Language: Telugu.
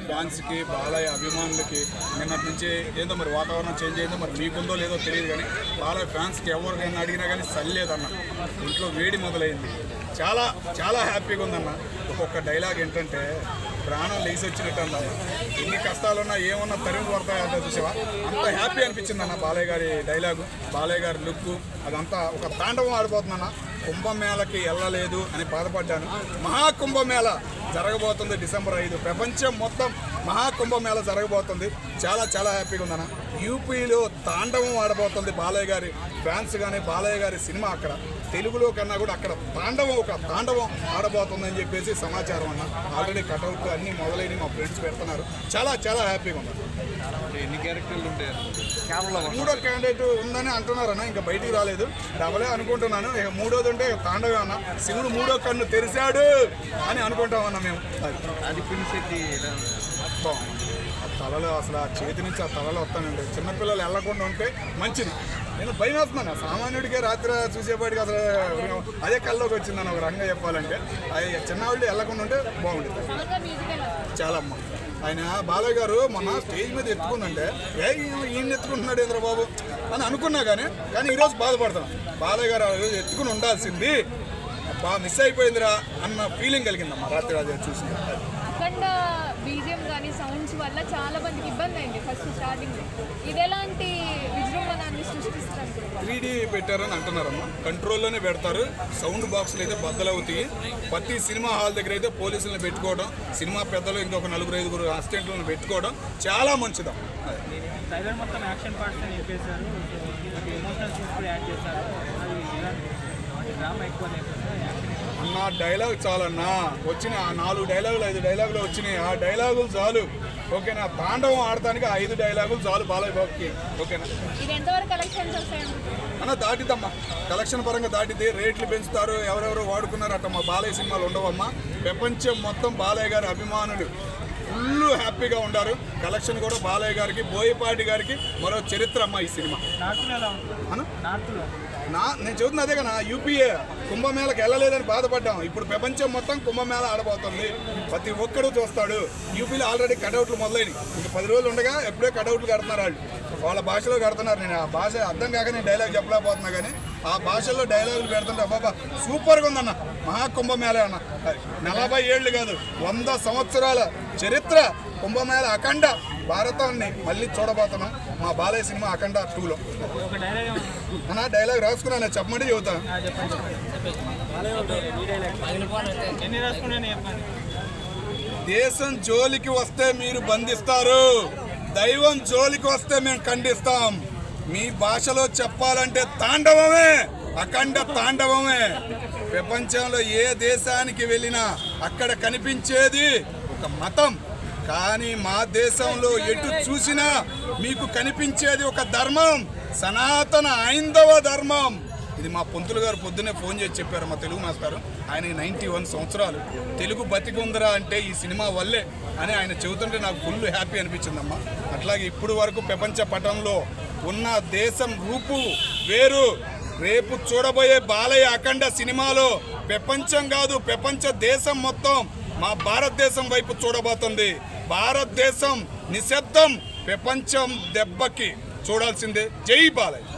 ఫ్యాన్స్కి బాలయ్య అభిమానులకి నిన్నటి నుంచి ఏందో మరి వాతావరణం చేంజ్ అయిందో మరి మీకుందో లేదో తెలియదు కానీ బాలయ్య ఫ్యాన్స్కి ఎవరికైనా అడిగినా కానీ చల్లేదన్న ఇంట్లో వేడి మొదలైంది. చాలా చాలా హ్యాపీగా ఉందన్న. ఒక్కొక్క డైలాగ్ ఏంటంటే ప్రాణం లేచి వచ్చినట్టు అన్న ఎన్ని కష్టాలున్నా ఏమన్నా తరిమి పడతాయంటే చూసావా? అంత హ్యాపీ అనిపించింది అన్న బాలయ్య గారి డైలాగు బాలయ్య గారి లుక్ అదంతా ఒక తాండవం ఆడిపోతుందన్న. కుంభమేళకి వెళ్ళలేదు అని బాధపడ్డాను. మహాకుంభమేళ జరగబోతుంది డిసెంబర్ ఐదు. ప్రపంచం మొత్తం మహాకుంభమేళ జరగబోతుంది. చాలా చాలా హ్యాపీగా ఉందన్న. యూపీలో తాండవం ఆడబోతుంది బాలయ్య గారి ఫ్యాన్స్ కానీ బాలయ్య గారి సినిమా అక్కడ. తెలుగులో కన్నా కూడా అక్కడ తాండవం ఒక తాండవం ఆడబోతుందని చెప్పేసి సమాచారం అన్న. ఆల్రెడీ కటౌట్ అన్ని మొదలైనవి మా ఫ్రెండ్స్ పెడుతున్నారు. చాలా చాలా హ్యాపీగా ఉన్నారు ఎన్ని క్యారెక్టర్లు ఉంటాయి మూడో క్యాండిడేట్ ఉందని అంటున్నారన్న. ఇంకా బయటికి రాలేదు. డబలే అనుకుంటున్నాను. ఇక మూడోది ఉంటే తాండవే అన్న శివుడు మూడో కన్ను తెరిచాడు అని అనుకుంటామన్న మేము. అది పిలిచెట్టి బాగుంది. ఆ తలలో అసలు ఆ చేతి నుంచి ఆ తలలో వస్తానండి. చిన్నపిల్లలు వెళ్ళకుండా ఉంటే మంచిది. నేను భయం వేస్తున్నాను. సామాన్యుడికే రాత్రి చూసేపాటికి అసలు అదే కల్లోకి వచ్చిందని ఒక రంగా చెప్పాలంటే. అది చిన్నవాళ్ళు వెళ్ళకుండా ఉంటే బాగుంటుంది చాలా అమ్మ ఆయన బాలయ్య గారు మొన్న స్టేజ్ మీద ఎత్తుకుందంటే ఏ ఈయన- ఎత్తుకుంటున్నాడు ఏంద్ర బాబు? అని అనుకున్నా కానీ కానీ ఈరోజు బాధపడతాను బాలయ్య గారు ఆ రోజు ఎత్తుకుని ఉండాల్సింది. బాగా మిస్ అయిపోయిందిరా అన్న ఫీలింగ్ కలిగిందమ్మా రాత్రి అది చూసి. అఖండ బీజిఎం కానీ సౌండ్స్ వల్ల చాలా మందికి ఇబ్బంది అయింది ఫస్ట్ స్టార్టింగ్ ఇది ఎలాంటి విజృంభణాన్ని సృష్టిస్తుంది త్రీ డీ పెట్టారని అంటున్నారమ్మా. కంట్రోల్లోనే పెడతారు. సౌండ్ బాక్స్లు అయితే బద్దలవుతాయి. ప్రతి సినిమా హాల్ దగ్గర అయితే పోలీసులను పెట్టుకోవడం సినిమా పెద్దలు ఇంకొక నలుగురు ఐదుగురు అసిస్టెంట్లను పెట్టుకోవడం చాలా మంచిదం ట్రైలర్ మొత్తం యాక్షన్ పార్ట్స్ ఎమోషనల్ యాడ్ చేశారు. అన్న డైలాగ్ చాలన్నా. వచ్చిన ఆ నాలుగు డైలాగులు ఐదు డైలాగులు వచ్చినాయి. ఆ డైలాగులు చాలు. ఓకేనా? తాండవం ఆడటానికి ఆ ఐదు డైలాగులు చాలు బాలయ్య బాబుకి ఓకేనా అన్న? దాటిద్దమ్మా. కలెక్షన్ పరంగా దాటితే రేట్లు పెంచుతారు ఎవరెవరు వాడుకున్నారు అట్ట మా బాలయ్య సినిమాలు ఉండవమ్మా. ప్రపంచం మొత్తం బాలయ్య గారి అభిమానులు. ఫుల్ హ్యాపీగా ఉండారు. కలెక్షన్ కూడా బాలయ్య గారికి బోయపాటి గారికి మరో చరిత్ర అమ్మా ఈ సినిమా. నా నేను చెబుతున్నా అదే కదా యూపీఏ కుంభమేళకి వెళ్ళలేదని బాధపడ్డాం. ఇప్పుడు ప్రపంచం మొత్తం కుంభమేళ ఆడబోతుంది. ప్రతి ఒక్కడు చూస్తాడు. యూపీలో ఆల్రెడీ కటౌట్లు మొదలైనవి ఇంక పది రోజులు ఉండగా ఎప్పుడే కటౌట్లు కడుతున్నారు వాళ్ళు. వాళ్ళ భాషలో కడుతున్నారు. నేను ఆ భాష అర్థం కాక నేను డైలాగ్ చెప్పలేకపోతున్నా కానీ ఆ భాషలో డైలాగులు పెడుతుంటే బాబా సూపర్గా ఉందన్న. మహాకుంభమేళ అన్న. నలభై ఏళ్ళు కాదు వంద సంవత్సరాల చరిత్ర కుంభమేళ అఖండ భారతాన్ని మళ్ళీ చూడబోతున్నాం. మా బాలయ్య సినిమా అఖండ టూలో. ఒక డైలాగ్ ఏమన్నా అన్న డైలాగ్ రాసుకున్నా చెప్పమంటే రాసుకున్నాను చెప్పండి. దేశం జోలికి వస్తే మీరు బంధిస్తారు. దైవం జోలికి వస్తే మేము ఖండిస్తాం. మీ భాషలో చెప్పాలంటే తాండవమే. అఖండ తాండవమే. ప్రపంచంలో ఏ దేశానికి వెళ్ళినా అక్కడ కనిపించేది ఒక మతం. కానీ మా దేశంలో ఎటు చూసినా మీకు కనిపించేది ఒక ధర్మం. సనాతన ఐందవ ధర్మం. ఇది మా పొంతులు గారు పొద్దున్నే ఫోన్ చేసి చెప్పారు మా తెలుగు మాస్టారు. ఆయన నైంటీ వన్ సంవత్సరాలు. తెలుగు బతికుందరా అంటే ఈ సినిమా వల్లే అని ఆయన చెబుతుంటే నాకు ఫుల్ హ్యాపీ అనిపించిందమ్మా. అట్లాగే ఇప్పుడు వరకు ప్రపంచ పటంలో ఉన్న దేశం రూపు వేరు. రేపు చూడబోయే బాలయ్య అఖండ సినిమాలో ప్రపంచం కాదు ప్రపంచ దేశం మొత్తం మా భారతదేశం వైపు చూడబోతుంది. భారతదేశం నిశ్శబ్దం ప్రపంచం దెబ్బకి చూడాల్సిందే. జై బాలయ్య.